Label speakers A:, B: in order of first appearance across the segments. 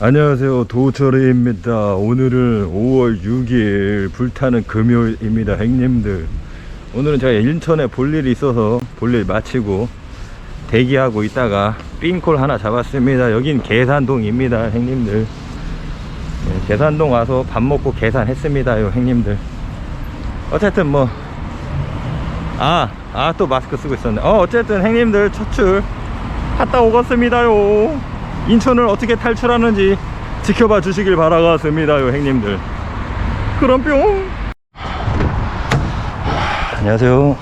A: 안녕하세요. 도철이입니다. 오늘은 5월 6일 불타는 금요일입니다 형님들. 오늘은 제가 인천에 볼 일이 있어서 볼일 마치고 대기하고 있다가 삥콜 하나 잡았습니다. 여긴 계산동입니다 형님들. 네, 계산동 와서 밥 먹고 계산했습니다요 형님들. 어쨌든 뭐 아, 아, 또 마스크 쓰고 있었네. 어, 어쨌든 형님들 첫출 갔다 오겠습니다요. 인천을 어떻게 탈출하는지 지켜봐 주시길 바라겠습니다요, 형님들. 그럼 뿅. 안녕하세요.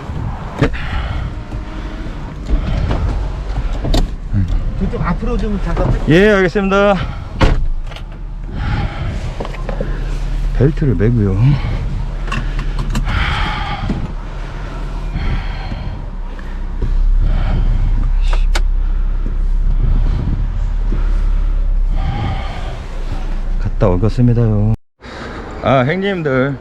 B: 그쪽 앞으로 좀 잠깐
A: 예, 알겠습니다. 벨트를 매고요. 갔다 오겠습니다요. 아, 형님들.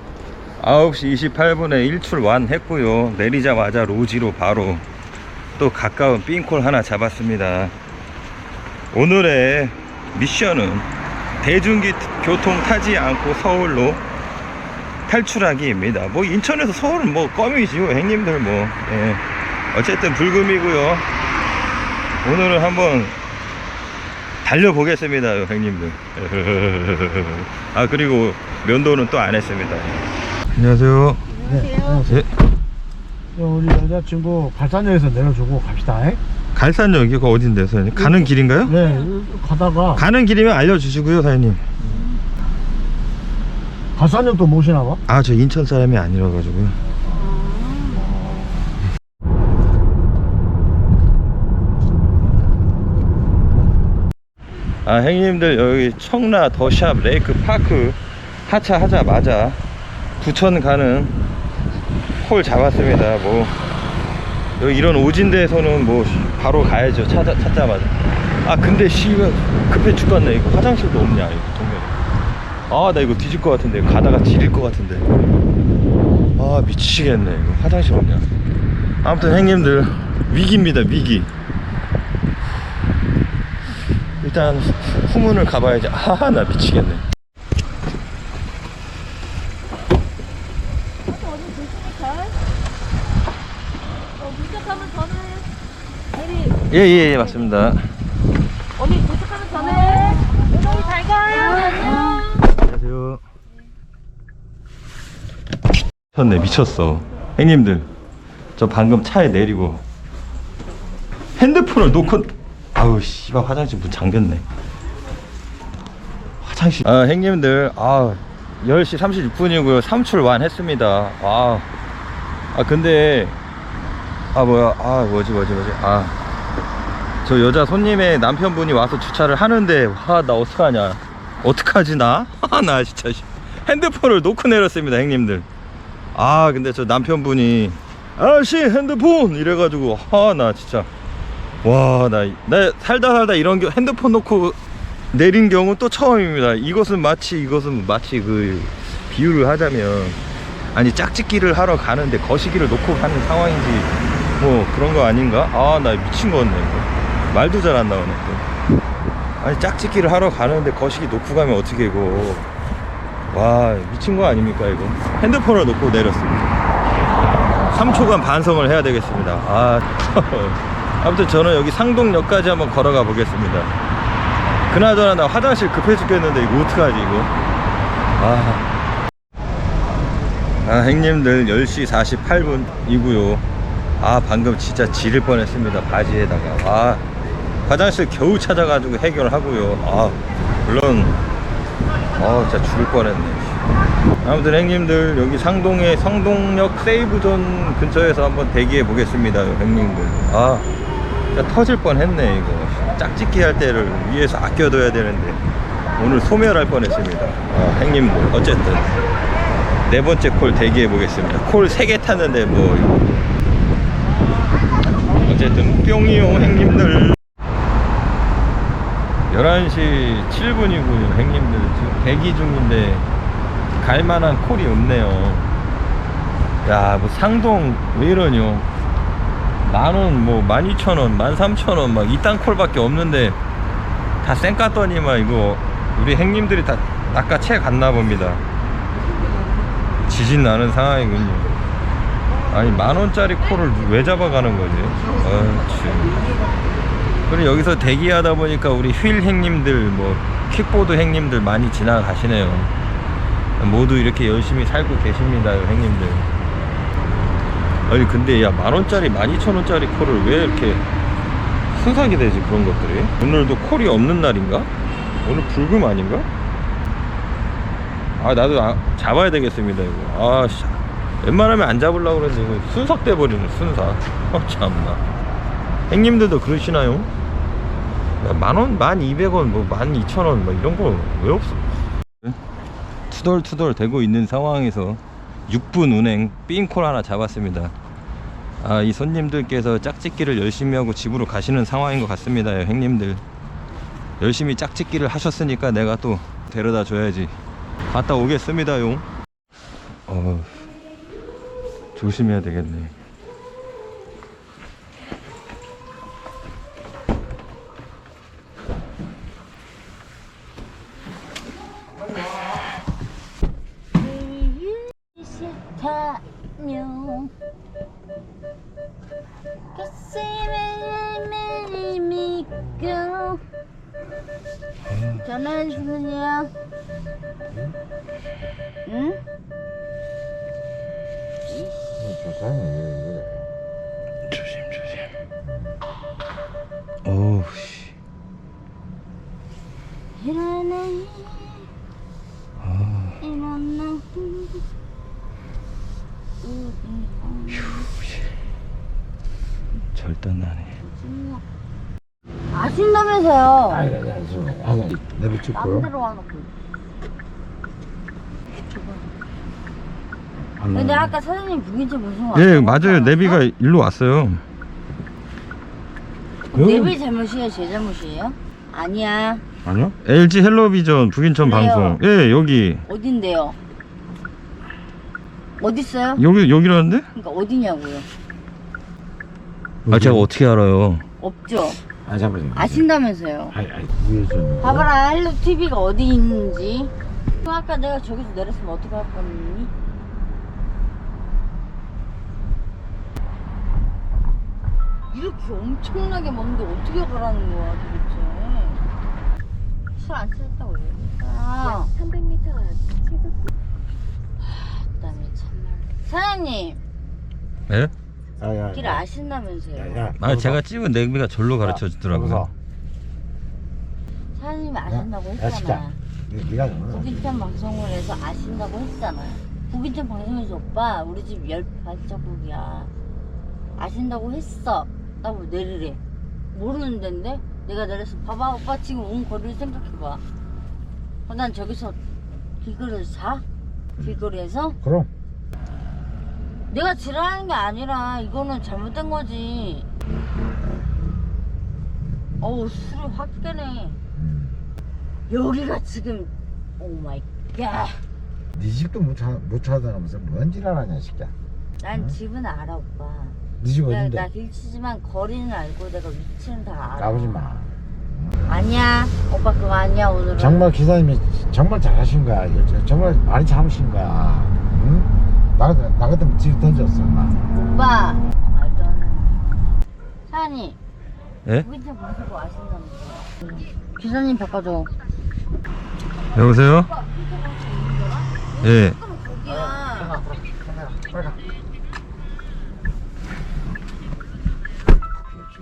A: 9시 28분에 일출 완 했고요. 내리자마자 로지로 바로 또 가까운 삥콜 하나 잡았습니다. 오늘의 미션은 대중교통 타지 않고 서울로 탈출하기입니다. 뭐 인천에서 서울은 뭐 껌이지요, 형님들 뭐. 예. 어쨌든 불금이고요. 오늘은 한번 달려보겠습니다, 형님들. 아 그리고 면도는 또 안 했습니다. 안녕하세요.
B: 안녕하세요.
A: 예.
B: 우리 여자친구 발산역에서 내려주고 갑시다. 에?
A: 갈산역이가 어딘데, 사장님? 가는 길인가요?
B: 네, 가다가
A: 가는 길이면 알려주시고요, 사장님.
B: 발산역도 모시나 봐.
A: 아, 저 인천 사람이 아니라 가지고요. 아, 형님들 여기 청라 더샵 레이크 파크 하차 하자마자 부천 가는 콜 잡았습니다. 뭐 여기 이런 오진대에서는 뭐 바로 가야죠. 찾아 찾자마자. 아, 근데 씨발 급해 죽겠네. 이거 화장실도 없냐 이거 동네. 아나 이거 뒤질 것 같은데 가다가 지릴 것 같은데 아 미치겠네 이거 화장실 없냐 아무튼 형님들 위기입니다 위기 일단 후- 후문을 가봐야지 아나 미치겠네
C: 어디 조심히 어, 도착하면 전화해. 내리,
A: 예예 맞습니다
C: 어디 도착하면 전화해. 여기 잘 가요. 안녕.
A: 안녕하세요 미쳤네 미쳤어 형님들 저 방금 차에 내리고 핸드폰을 놓고 아우 씨발 화장실 문 잠겼네. 화장실. 아 형님들 아 10시 36분이고요. 삼출 완했습니다. 아, 아 근데 아 뭐야. 아 뭐지 뭐지 뭐지. 아. 저 여자 손님의 남편분이 와서 주차를 하는데 와나 어떡하냐. 어떡하지 나? 아, 나 진짜 씨. 핸드폰을 놓고 내렸습니다 형님들. 아 근데 저 남편분이 아씨 핸드폰! 이래가지고 아 나 진짜 와 나 나 살다 살다 이런 겨, 핸드폰 놓고 내린 경우 또 처음입니다. 이것은 마치 이것은 마치 그 비유를 하자면 아니 짝짓기를 하러 가는데 거시기를 놓고 가는 상황인지 뭐 그런 거 아닌가? 아 나 미친 거 같네 이거. 말도 잘 안 나오네 이거. 아니 짝짓기를 하러 가는데 거시기 놓고 가면 어떻게 이거? 와 미친 거 아닙니까 이거? 핸드폰을 놓고 내렸습니다. 3초간 반성을 해야 되겠습니다. 아 아무튼 저는 여기 상동역까지 한번 걸어가 보겠습니다. 그나저나 나 화장실 급해 죽겠는데 이거 어떡하지 이거? 아, 아 형님들 10시 48분 이고요. 아 방금 진짜 지릴 뻔했습니다 바지에다가. 아 화장실 겨우 찾아가지고 해결하고요. 아 물론. 아 진짜 죽을 뻔했네. 아무튼 형님들 여기 상동의 성동역 세이브존 근처에서 한번 대기해 보겠습니다 형님들. 아 진짜 터질 뻔했네 이거. 짝짓기 할 때를 위해서 아껴둬야 되는데. 오늘 소멸할 뻔했습니다. 아, 형님들 어쨌든. 네 번째 콜 대기해 보겠습니다. 콜세개 탔는데 뭐 어쨌든 뿅이요 형님들. 11시 7분이고요 형님들 지금 대기 중인데 갈만한 콜이 없네요. 야뭐 상동 왜 이러뇨 만원 뭐 12,000원 13,000원 막 이딴 콜밖에 없는데 다 쌩 깠더니만 이거 우리 행님들이 다 낚아채 갔나 봅니다. 지진 나는 상황이군요. 아니 만 원짜리 콜을 왜 잡아가는 거지? 아 참. 그리고 여기서 대기하다 보니까 우리 휠 행님들 뭐 킥보드 행님들 많이 지나가시네요. 모두 이렇게 열심히 살고 계십니다, 행님들. 아니 근데 야 만 원짜리 만 이천 원짜리 콜을 왜 이렇게 순삭이 되지 그런 것들이? 오늘도 콜이 없는 날인가? 오늘 불금 아닌가? 아 나도 아- 잡아야 되겠습니다 이거 아 씨. 웬만하면 안 잡으려고 그랬는데 이거 순삭 돼 버리네 순삭 어 참나 행님들도 그러시나요? 만원, 만 이백 원, 뭐 만 이천 원, 뭐 이런 거 왜 없어? 투덜투덜 대고 있는 상황에서 6분 운행 삥콜 하나 잡았습니다. 아, 이 손님들께서 짝짓기를 열심히 하고 집으로 가시는 상황인 것 같습니다, 형님들. 열심히 짝짓기를 하셨으니까 내가 또 데려다 줘야지. 갔다 오겠습니다, 용. 어, 조심해야 되겠네.
C: 싫다뇨 가슴을 믿고 전화해 주세요 응?
A: 조심, 조심. 어우, 씨.
C: 일어나 아신다면서요
B: 아니 아니 아니 저 아니 내비 찍고요
C: 와놓고
B: 안
C: 근데
B: 나와요.
C: 아까 사장님 부인체 보신 거
A: 예, 맞아요. 내비가 일로 왔어요.
C: 내비 잘못이에요 제 잘못이에요? 아니야
B: 아니요?
A: LG 헬로비전 북인천
C: 그래요.
A: 방송. 예, 여기.
C: 어딘데요? 어딨어요?
A: 여기, 여기라는데?
C: 그러니까 어디냐고요
A: 아, 제가 어떻게 알아요?
C: 없죠?
B: 아 잠깐만요.
C: 아신다면서요?
B: 아니 아니 위에서
C: 봐봐라 헬로 TV가 어디 있는지. 그럼 아까 내가 저기서 내렸으면 어떻게 할 뻔했니? 이렇게 엄청나게 먼데 어떻게 가라는 거야 도대체? 술안 취했다고 얘기했잖아
D: 300m 최고.
C: 그다음에 참말. 사장님.
A: 예?
B: 야야
C: 길 아신다면서요
B: 야야
A: 아, 제가 찍은 내비가 절로 가르쳐 주더라고요.
C: 사장님이 아신다고
B: 야, 진짜.
C: 했잖아
B: 네가 정말
C: 북인천 방송을 해서 아신다고 했잖아요. 북인천 방송에서 오빠 우리 집 열 발자국이야. 아신다고 했어. 나뭐 내리래. 모르는 데인데 내가 내려서 봐봐 오빠 지금 온 거리를 생각해봐. 어, 난 저기서 길거리에서 자? 길거리에서?
B: 그럼
C: 내가 지랄하는 게 아니라 이거는 잘못된 거지. 어우 술이 확 깨네. 여기가 지금 오 마이 갓.
B: 네 집도 못, 찾, 못 찾아가면서 뭔 지랄하냐 새끼야
C: 난 집은 알아 오빠.
B: 네집
C: 나,
B: 어딘데?
C: 나 길치지만 거리는 알고 내가 위치는 다 알아.
B: 까부지 마
C: 아니야 오빠 그거 아니야 오늘은.
B: 정말 기사님이 정말 잘하신 거야 정말 많이 참으신 거야 응? 나, 나 같으면 집 던졌어 나
C: 오빠 말도 안 해. 사장님
A: 예?
C: 우인천 방송국 아신다면서. 기사님 바꿔줘.
A: 여보세요? 예.
C: 거기야.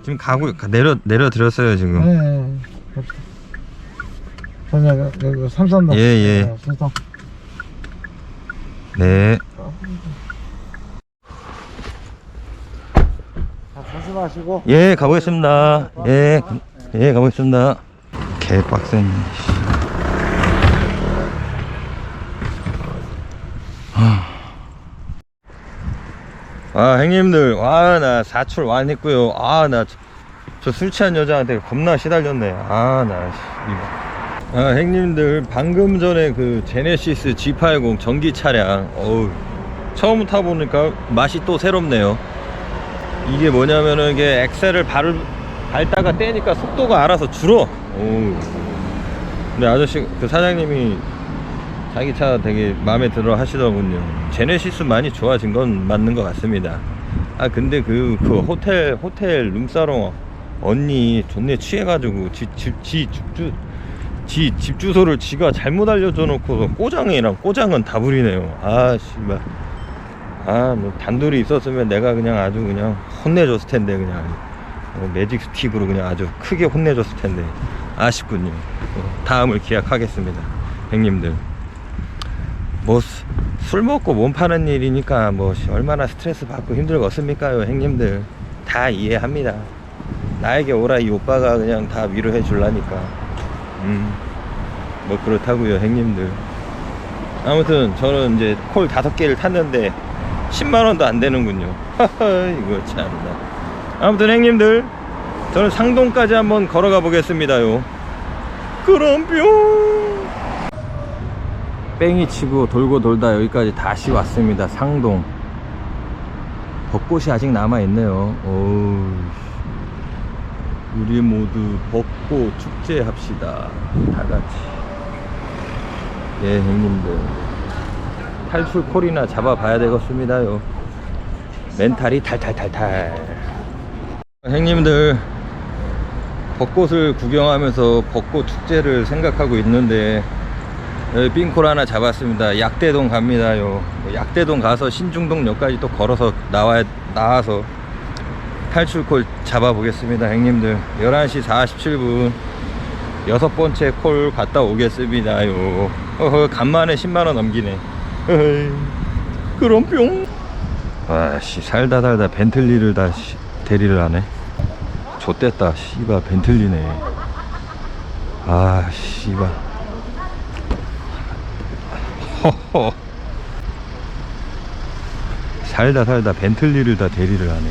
A: 지금 가고 가- 내려 내려 드렸어요 지금.
B: 네 갑시다 선생 여기 삼산동
A: 예, 예.
B: 어, 삼산
A: 네.
B: 자, 조심 하시고
A: 예, 가보겠습니다. 예, 예, 가보겠습니다. 개빡센. 아, 형님들, 와, 나 사출 완했고요. 아, 나 저술 취한 여자한테 겁나 시달렸네. 아, 나, 씨, 이거. 아, 형님들, 방금 전에 그 제네시스 G80 전기 차량, 어우, 처음 타보니까 맛이 또 새롭네요. 이게 뭐냐면은 이게 엑셀을 발, 밟다가 떼니까 속도가 알아서 줄어. 오. 근데 아저씨 그 사장님이 자기 차 되게 마음에 들어 하시더군요. 제네시스 많이 좋아진 건 맞는 것 같습니다. 아 근데 그, 그 호텔 호텔 룸사롱 언니 존내 취해가지고 지집지 집주 지 집 주소를 지가 잘못 알려줘 놓고 꼬장이랑 꼬장은 다 부리네요. 아 씨발. 아 뭐 단둘이 있었으면 내가 그냥 아주 그냥 혼내줬을 텐데 그냥 어, 매직 스틱으로 그냥 아주 크게 혼내줬을 텐데 아쉽군요. 어, 다음을 기약하겠습니다. 형님들. 뭐 술 먹고 몸 파는 일이니까 뭐 씨, 얼마나 스트레스 받고 힘들겠습니까요, 형님들. 다 이해합니다. 나에게 오라 이 오빠가 그냥 다 위로해 줄라니까. 음. 뭐 그렇다고요, 형님들. 아무튼 저는 이제 콜 다섯 개를 탔는데 10만 원도 안 되는군요. 이거 참나. 아무튼 형님들 저는 상동까지 한번 걸어가 보겠습니다요. 그럼 뿅. 뺑이 치고 돌고 돌다 여기까지 다시 왔습니다. 상동. 벚꽃이 아직 남아 있네요. 오. 우리 모두 벚꽃 축제 합시다. 다 같이. 예, 형님들. 탈출 콜이나 잡아봐야 되겠습니다요. 멘탈이 탈탈탈탈. 형님들, 벚꽃을 구경하면서 벚꽃 축제를 생각하고 있는데, 冰콜 하나 잡았습니다. 약대동 갑니다요. 약대동 가서 신중동역까지 또 걸어서 나와, 나와서 탈출콜 잡아 보겠습니다, 형님들. 11시 47분. 여섯 번째 콜 갔다 오겠습니다요. 어허, 간만에 10만원 넘기네. 어허이, 그럼 뿅. 아씨, 살다 살다 벤틀리를 다 씨, 대리를 하네. 좆됐다, 씨발, 벤틀리네. 아, 씨발. 허허. 살다 살다 벤틀리를 다 대리를 하네.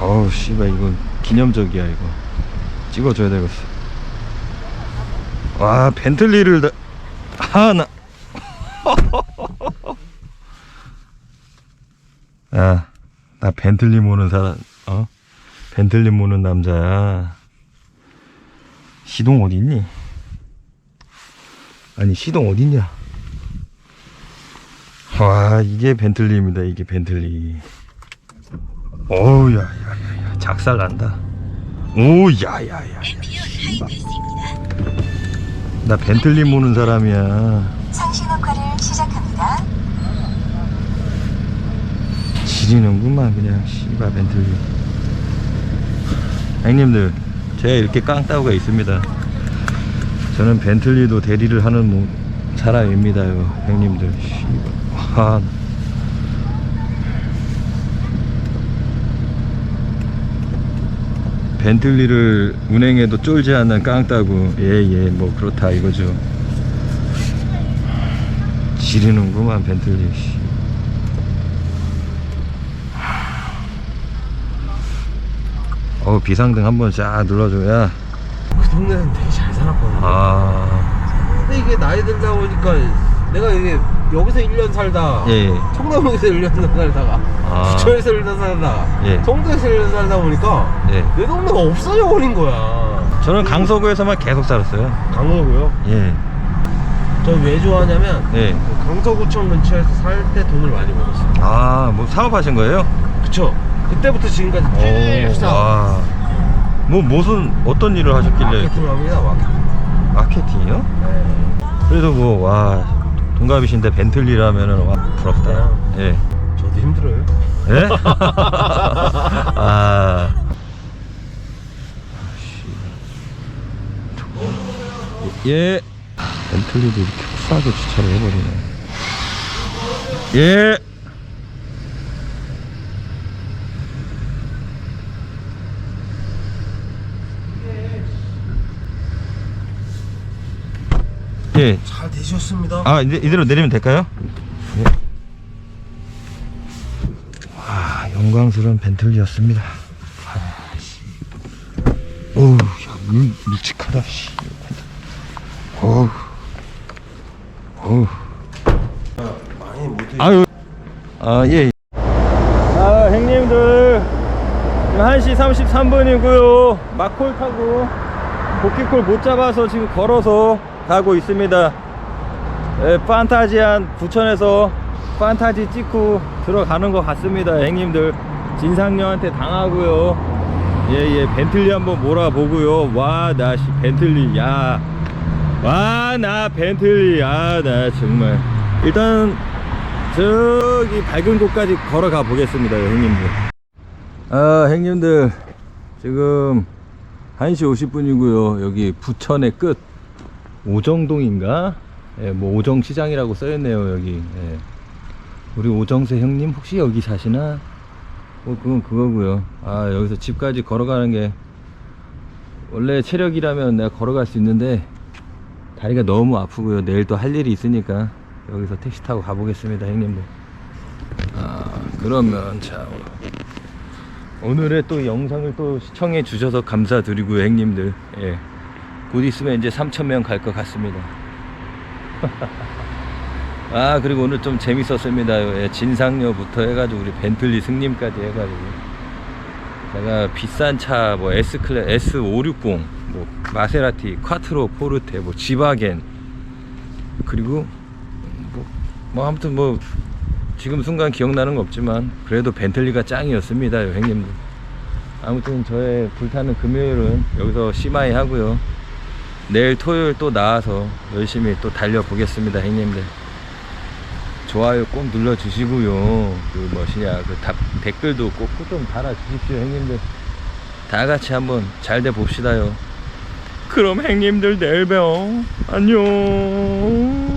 A: 어우, 씨발, 이거 기념적이야, 이거. 찍어줘야 되겠어. 와 벤틀리를 다 하나 야 나 벤틀리 모는 사람 어? 벤틀리 모는 남자야. 시동 어디 있니? 아니 시동 어디 있냐? 와 이게 벤틀리입니다 이게 벤틀리 어우 야 야 야 야 작살 난다. 오 야 야야 나 벤틀리 모는 사람이야.
D: 상신 녹화를 시작합니다.
A: 지리는구만 그냥 씨발 벤틀리. 형님들, 제가 이렇게 깡따구가 있습니다. 저는 벤틀리도 대리를 하는 뭐 사람입니다요, 형님들. 와. 벤틀리를 운행해도 쫄지 않는 깡따구 예예 뭐 그렇다 이거죠 지르는구만 벤틀리 씨. 어 비상등 한번 쫙 눌러줘야
E: 그 동네는 되게 잘 살았거든요.
A: 아
E: 근데 이게 나이 들다 보니까 내가 이게 여기서 1년 살다
A: 예.
E: 청담동에서 1년 살다가
A: 아.
E: 부천에서 1년 살다가
A: 예.
E: 송도에서 1년 살다 보니까
A: 예.
E: 내 동네가 없어져 버린 거야.
A: 저는 강서구에서만 계속 살았어요
E: 강호고요.
A: 예
E: 저 왜 좋아하냐면
A: 예.
E: 그 강서구청 근처에서 살 때 돈을 많이 벌었어요.
A: 아 뭐 사업하신 거예요?
E: 그쵸? 그때부터 지금까지
A: 오,
E: 쭉 사.
A: 와. 뭐 무슨 어떤 일을 하셨길래
E: 마케팅을 합니다. 마케팅.
A: 마케팅이요?
E: 네.
A: 그래도 뭐 와 동갑이신데 벤틀리라면은 와 부럽다. 예.
E: 저도 힘들어요.
A: 예? 아. 예. 벤틀리도 이렇게 쿨하게 주차를 해버리네. 예. 예.
E: 잘 되셨습니다.
A: 아 이제 이대로 내리면 될까요? 예. 와 영광스러운 벤틀리였습니다. 아, 씨. 어우 야, 물 묵직하다. 씨. 어우 어우
E: 많이 못
A: 아유 아 예. 아 형님들 지금 1시 33분이고요 막콜 타고 복귀골 못 잡아서 지금 걸어서 가고 있습니다. 예, 판타지한 부천에서 판타지 찍고 들어가는 것 같습니다. 형님들 진상녀한테 당하고요. 예 예 벤틀리 한번 몰아보고요. 와 나 씨 벤틀리 야. 와 나 벤틀리 야 나 정말 일단 저기 밝은 곳까지 걸어가 보겠습니다 형님들. 아 형님들 지금 1시 50분이고요. 여기 부천의 끝. 오정동인가? 예, 뭐 오정시장이라고 써있네요 여기. 예. 우리 오정세 형님 혹시 여기 사시나? 뭐 그건 그거고요. 아 여기서 집까지 걸어가는 게 원래 체력이라면 내가 걸어갈 수 있는데 다리가 너무 아프고요. 내일 또 할 일이 있으니까 여기서 택시 타고 가보겠습니다 형님들. 아 그러면 자 오늘의 또 영상을 또 시청해 주셔서 감사드리고요 형님들. 예. 곧 있으면 이제 3천명 갈 것 같습니다. 아 그리고 오늘 좀 재밌었습니다. 예, 진상녀부터 해가지고 우리 벤틀리 승님까지 해가지고. 제가 비싼 차 뭐 S클래 S560 뭐 마세라티 콰트로 포르테 뭐 지바겐 그리고 뭐, 뭐 아무튼 뭐 지금 순간 기억나는 거 없지만 그래도 벤틀리가 짱이었습니다 형님들. 아무튼 저의 불타는 금요일은 여기서 심하이 하고요. 내일 토요일 또 나와서 열심히 또 달려보겠습니다 형님들. 좋아요 꼭 눌러주시고요. 그 뭐시냐 그 답, 댓글도 꼭 좀 달아주십시오 형님들. 다 같이 한번 잘 돼 봅시다요. 그럼 형님들 내일 봬요. 안녕